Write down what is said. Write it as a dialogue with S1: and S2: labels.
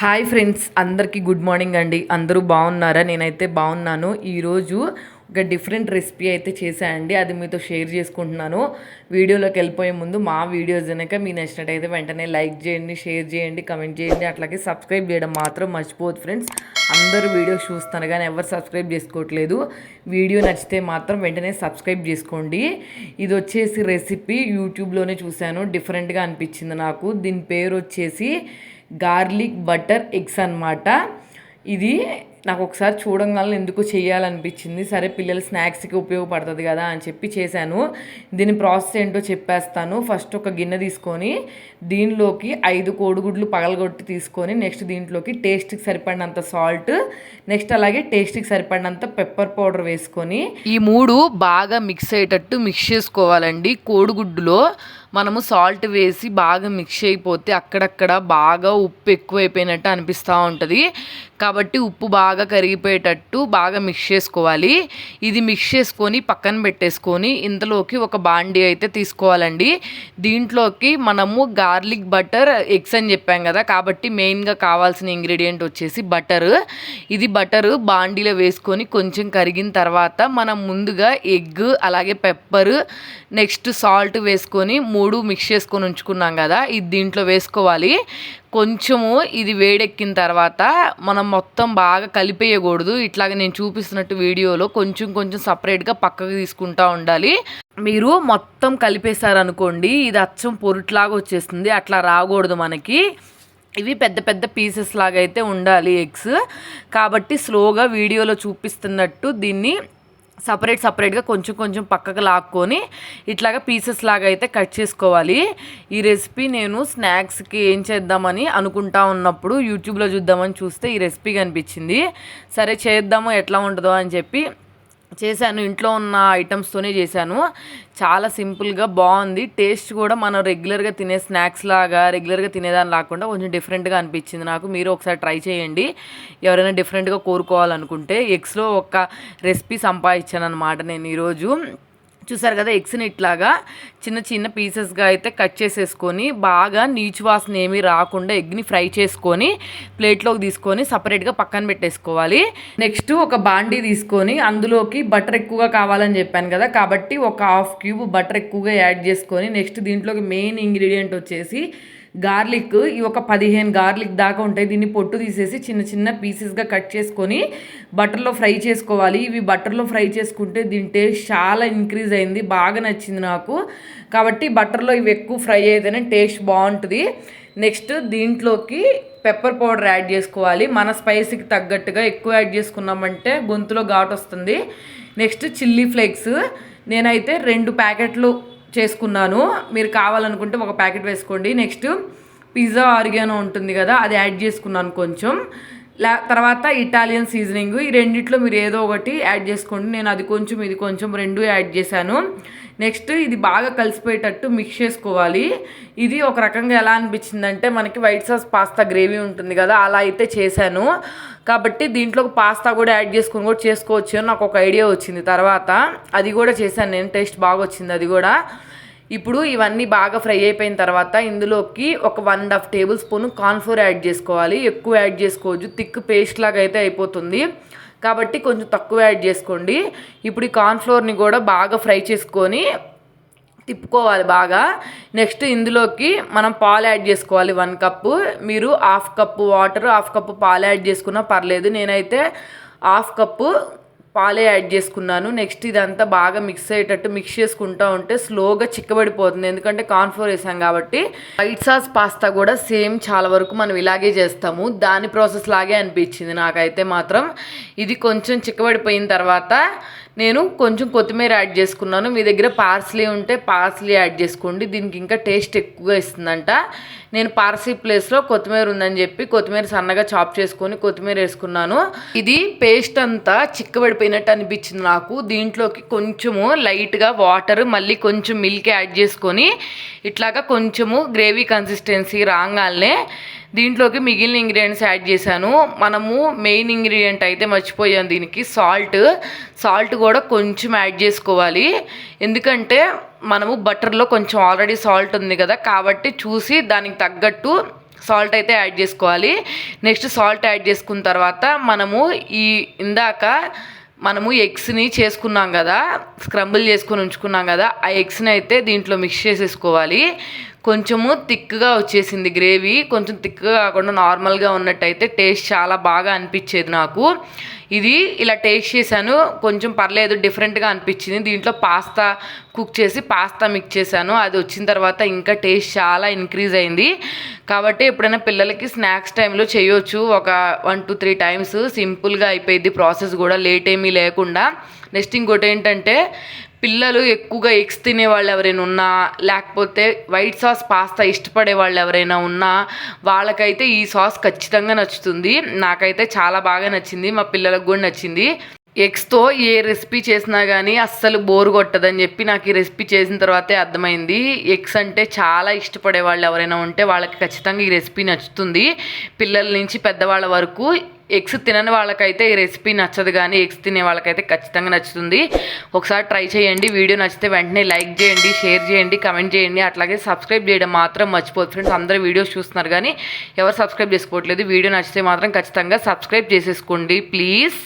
S1: Hi friends అందరికీ good morning అండి. అందరూ బాగున్నారా? నేనైతే బాగున్నాను. ఈరోజు ఒక డిఫరెంట్ రెసిపీ అయితే చేశానండి. అది మీతో షేర్ చేసుకుంటున్నాను. వీడియోలోకి వెళ్ళిపోయే ముందు మా వీడియోస్ కనుక మీ నచ్చినట్టయితే వెంటనే లైక్ చేయండి షేర్ చేయండి కమెంట్ చేయండి. అట్లాగే సబ్స్క్రైబ్ చేయడం మాత్రం మర్చిపోదు ఫ్రెండ్స్. అందరూ వీడియో చూస్తాను కానీ ఎవరు సబ్స్క్రైబ్ చేసుకోవట్లేదు. వీడియో నచ్చితే మాత్రం వెంటనే సబ్స్క్రైబ్ చేసుకోండి. ఇది వచ్చేసి రెసిపీ. యూట్యూబ్లోనే చూశాను. డిఫరెంట్గా అనిపించింది నాకు. దీని పేరు వచ్చేసి గార్లిక్ బటర్ ఎగ్స్ అనమాట ఇది నాకు ఒకసారి చూడంగానే ఎందుకు చేయాలనిపించింది. సరే పిల్లల స్నాక్స్కి ఉపయోగపడుతుంది కదా అని చెప్పి చేశాను. దీని ప్రాసెస్ ఏంటో చెప్పేస్తాను. ఫస్ట్ ఒక గిన్నె తీసుకొని దీనిలోకి ఐదు కోడిగుడ్లు పగలగొట్టి తీసుకొని నెక్స్ట్ దీంట్లోకి టేస్ట్కి సరిపడినంత సాల్ట్ నెక్స్ట్ అలాగే టేస్ట్కి సరిపడినంత పెప్పర్ పౌడర్ వేసుకొని ఈ మూడు బాగా మిక్స్ అయ్యేటట్టు మిక్స్ చేసుకోవాలండి కోడిగుడ్డులో. మనము సాల్ట్ వేసి బాగా మిక్స్ అయిపోతే అక్కడక్కడ బాగా ఉప్పు ఎక్కువైపోయినట్టు అనిపిస్తూ ఉంటుంది. కాబట్టి ఉప్పు బాగా కరిగిపోయేటట్టు బాగా మిక్స్ చేసుకోవాలి. ఇది మిక్స్ చేసుకొని పక్కన పెట్టేసుకొని ఇంతలోకి ఒక బాండీ అయితే తీసుకోవాలండి. దీంట్లోకి మనము గార్లిక్ బటర్ ఎగ్స్ అని చెప్పాం కదా కాబట్టి మెయిన్గా కావాల్సిన ఇంగ్రీడియంట్ వచ్చేసి బటర్ ఇది బటర్ బాండీలో వేసుకొని కొంచెం కరిగిన తర్వాత మనం ముందుగా ఎగ్ అలాగే పెప్పర్ నెక్స్ట్ సాల్ట్ వేసుకొని మూడు మిక్స్ చేసుకొని ఉంచుకున్నాం కదా ఇది దీంట్లో వేసుకోవాలి. కొంచెము ఇది వేడెక్కిన తర్వాత మనం మొత్తం బాగా కలిపేయకూడదు. ఇట్లాగ నేను చూపిస్తున్నట్టు వీడియోలో కొంచెం కొంచెం సపరేట్గా పక్కకు తీసుకుంటూ ఉండాలి. మీరు మొత్తం కలిపేశారనుకోండి ఇది అచ్చం పొరుట్లాగా వచ్చేస్తుంది. అట్లా రాకూడదు మనకి. ఇవి పెద్ద పెద్ద పీసెస్ లాగా అయితే ఉండాలి ఎగ్స్. కాబట్టి స్లోగా వీడియోలో చూపిస్తున్నట్టు దీన్ని సపరేట్ సపరేట్గా కొంచెం కొంచెం పక్కకు లాక్కొని ఇట్లాగా పీసెస్ లాగా అయితే కట్ చేసుకోవాలి. ఈ రెసిపీ నేను స్నాక్స్కి ఏం చేద్దామని అనుకుంటా ఉన్నప్పుడు యూట్యూబ్లో చూద్దామని చూస్తే ఈ రెసిపీ కనిపించింది. సరే చేద్దాము ఎట్లా ఉంటుందో అని చెప్పి చేశాను. ఇంట్లో ఉన్న ఐటమ్స్తోనే చేశాను. చాలా సింపుల్గా బాగుంది. టేస్ట్ కూడా మనం రెగ్యులర్గా తినే స్నాక్స్ లాగా రెగ్యులర్గా తినేదాన్ని లేకుండా కొంచెం డిఫరెంట్గా అనిపించింది నాకు. మీరు ఒకసారి ట్రై చేయండి. ఎవరైనా డిఫరెంట్గా కోరుకోవాలనుకుంటే ఎగ్స్లో ఒక రెసిపీ సంపాదించాను అనమాట నేను ఈరోజు. చూసారు కదా ఎగ్స్ని ఇట్లాగా చిన్న చిన్న పీసెస్గా అయితే కట్ చేసేసుకొని బాగా నీచు వాసన ఏమీ రాకుండా ఎగ్ని ఫ్రై చేసుకొని ప్లేట్లోకి తీసుకొని సపరేట్గా పక్కన పెట్టేసుకోవాలి. నెక్స్ట్ ఒక బాండీ తీసుకొని అందులోకి బటర్ ఎక్కువగా కావాలని చెప్పాను కదా కాబట్టి ఒక హాఫ్ క్యూబ్ బటర్ ఎక్కువగా యాడ్ చేసుకొని నెక్స్ట్ దీంట్లోకి మెయిన్ ఇంగ్రీడియంట్ వచ్చేసి గార్లిక్ ఈ ఒక పదిహేను గార్లిక్ దాకా ఉంటాయి. దీన్ని పొట్టు తీసేసి చిన్న చిన్న పీసెస్గా కట్ చేసుకొని బటర్లో ఫ్రై చేసుకోవాలి. ఇవి బటర్లో ఫ్రై చేసుకుంటే దీని టేస్ట్ చాలా ఇంక్రీజ్ అయింది. బాగా నచ్చింది నాకు. కాబట్టి బటర్లో ఇవి ఎక్కువ ఫ్రై అయితేనే టేస్ట్ బాగుంటుంది. నెక్స్ట్ దీంట్లోకి పెప్పర్ పౌడర్ యాడ్ చేసుకోవాలి. మన స్పైసీకి తగ్గట్టుగా ఎక్కువ యాడ్ చేసుకున్నామంటే గొంతులో ఘాటు వస్తుంది. Next chilli flakes. నేనైతే రెండు ప్యాకెట్లు చేసుకున్నాను. మీరు కావాలనుకుంటే ఒక ప్యాకెట్ వేసుకోండి. నెక్స్ట్ పిజ్జా ఆరిగానో ఉంటుంది కదా అది యాడ్ చేసుకున్నాను కొంచెం. లా తర్వాత ఇటాలియన్ సీజనింగ్ ఈ రెండిట్లో మీరు ఏదో ఒకటి యాడ్ చేసుకోండి. నేను అది కొంచెం ఇది కొంచెం రెండు యాడ్ చేశాను. నెక్స్ట్ ఇది బాగా కలిసిపోయేటట్టు మిక్స్ చేసుకోవాలి. ఇది ఒక రకంగా ఎలా అనిపించిందంటే మనకి వైట్ సాస్ పాస్తా గ్రేవీ ఉంటుంది కదా అలా అయితే చేశాను. కాబట్టి దీంట్లో పాస్తా కూడా యాడ్ చేసుకొని కూడా చేసుకోవచ్చు అని నాకు ఒక ఐడియా వచ్చింది. తర్వాత అది కూడా చేశాను. నేను టేస్ట్ బాగా వచ్చింది అది కూడా. ఇప్పుడు ఇవన్నీ బాగా ఫ్రై అయిపోయిన తర్వాత ఇందులోకి ఒక one and half tablespoon cornflour add చేసుకోవాలి. ఎక్కువ యాడ్ చేసుకోవచ్చు థిక్ పేస్ట్ లాగా అయితే అయిపోతుంది. కాబట్టి కొంచెం తక్కువ యాడ్ చేసుకోండి. ఇప్పుడు ఈ కార్న్ఫ్లోర్ని కూడా బాగా ఫ్రై చేసుకొని తిప్పుకోవాలి బాగా. నెక్స్ట్ ఇందులోకి మనం పాలు యాడ్ చేసుకోవాలి వన్ కప్పు. మీరు half cup water half cup పాలు యాడ్ చేసుకున్నా పర్లేదు. నేనైతే హాఫ్ కప్పు పాలే యాడ్ చేసుకున్నాను. నెక్స్ట్ ఇదంతా బాగా మిక్స్ అయ్యేటట్టు మిక్స్ చేసుకుంటూ ఉంటే స్లోగా చిక్కబడిపోతుంది. ఎందుకంటే కార్న్ఫ్లోర్ వేసాం కాబట్టి వైట్ సాస్ పాస్తా కూడా సేమ్ చాలా వరకు మనం ఇలాగే చేస్తాము. దాని ప్రాసెస్ లాగే అనిపించింది నాకైతే మాత్రం. ఇది కొంచెం చిక్కబడిపోయిన తర్వాత నేను కొంచెం కొత్తిమీర యాడ్ చేసుకున్నాను. మీ దగ్గర పార్స్లీ ఉంటే పార్స్లీ యాడ్ చేసుకోండి. దీనికి ఇంకా టేస్ట్ ఎక్కువగా ఇస్తుందంట. నేను పార్సీ ప్లేస్లో కొత్తిమీర ఉందని చెప్పి కొత్తిమీర సన్నగా చాప్ చేసుకొని కొత్తిమీర వేసుకున్నాను. ఇది పేస్ట్ అంతా చిక్కబడిపోయినట్టు అనిపించింది నాకు. దీంట్లోకి కొంచెము లైట్గా వాటర్ మళ్ళీ కొంచెం మిల్క్ యాడ్ చేసుకొని ఇట్లాగా కొంచెము గ్రేవీ కన్సిస్టెన్సీ రాగానే దీంట్లోకి మిగిలిన ఇంగ్రీడియంట్స్ యాడ్ చేశాను. మనము మెయిన్ ఇంగ్రీడియంట్ అయితే మర్చిపోయాం దీనికి. సాల్ట్ సాల్ట్ కూడా కొంచెం యాడ్ చేసుకోవాలి. ఎందుకంటే మనము బటర్లో కొంచెం ఆల్రెడీ సాల్ట్ ఉంది కదా కాబట్టి చూసి దానికి తగ్గట్టు సాల్ట్ అయితే యాడ్ చేసుకోవాలి. నెక్స్ట్ సాల్ట్ యాడ్ చేసుకున్న తర్వాత మనము ఈ ఇందాక మనము ఎగ్స్ని చేసుకున్నాం కదా స్క్రంబుల్ చేసుకొని ఉంచుకున్నాం కదా ఆ ఎగ్స్ని అయితే దీంట్లో మిక్స్ చేసేసుకోవాలి. కొంచెము థిక్గా వచ్చేసింది గ్రేవీ. కొంచెం థిక్గా కాకుండా నార్మల్గా ఉన్నట్టయితే టేస్ట్ చాలా బాగా అనిపించేది నాకు. ఇది ఇలా టేస్ట్ చేశాను. కొంచెం పర్లేదు డిఫరెంట్గా అనిపించింది. దీంట్లో పాస్తా కుక్ చేసి పాస్తా మిక్స్ చేశాను. అది వచ్చిన తర్వాత ఇంకా టేస్ట్ చాలా ఇంక్రీజ్ అయింది. కాబట్టి ఎప్పుడైనా పిల్లలకి స్నాక్స్ టైంలో చేయొచ్చు. ఒక వన్ టు త్రీ టైమ్స్ సింపుల్గా అయిపోయింది ప్రాసెస్ కూడా. లేట్ ఏమీ లేకుండా. నెక్స్ట్ ఇంకోటి ఏంటంటే పిల్లలు ఎక్కువగా ఎగ్స్ తినే వాళ్ళు ఎవరైనా ఉన్నా లేకపోతే వైట్ సాస్ పాస్తా ఇష్టపడే వాళ్ళు ఎవరైనా ఉన్నా వాళ్ళకైతే ఈ సాస్ ఖచ్చితంగా నచ్చుతుంది. నాకైతే చాలా బాగా నచ్చింది. మా పిల్లలకు కూడా నచ్చింది. ఎగ్స్తో ఏ రెసిపీ చేసినా కానీ అస్సలు బోర్ కొట్టదని చెప్పి నాకు ఈ రెసిపీ చేసిన తర్వాతే అర్థమైంది. ఎగ్స్ అంటే చాలా ఇష్టపడే వాళ్ళు ఎవరైనా ఉంటే వాళ్ళకి ఖచ్చితంగా ఈ రెసిపీ నచ్చుతుంది. పిల్లల నుంచి పెద్దవాళ్ళ వరకు ఎగ్స్ తినని వాళ్ళకైతే ఈ రెసిపీ నచ్చదు కానీ ఎగ్స్ తినే వాళ్ళకైతే ఖచ్చితంగా నచ్చుతుంది. ఒకసారి ట్రై చేయండి. వీడియో నచ్చితే వెంటనే లైక్ చేయండి షేర్ చేయండి కమెంట్ చేయండి. అట్లాగే సబ్స్క్రైబ్ చేయడం మాత్రం మర్చిపోదు ఫ్రెండ్స్ అందరూ వీడియోస్ చూస్తున్నారు కానీ ఎవరు సబ్స్క్రైబ్ చేసుకోవట్లేదు వీడియో నచ్చితే మాత్రం ఖచ్చితంగా సబ్స్క్రైబ్ చేసేసుకోండి. ప్లీజ్.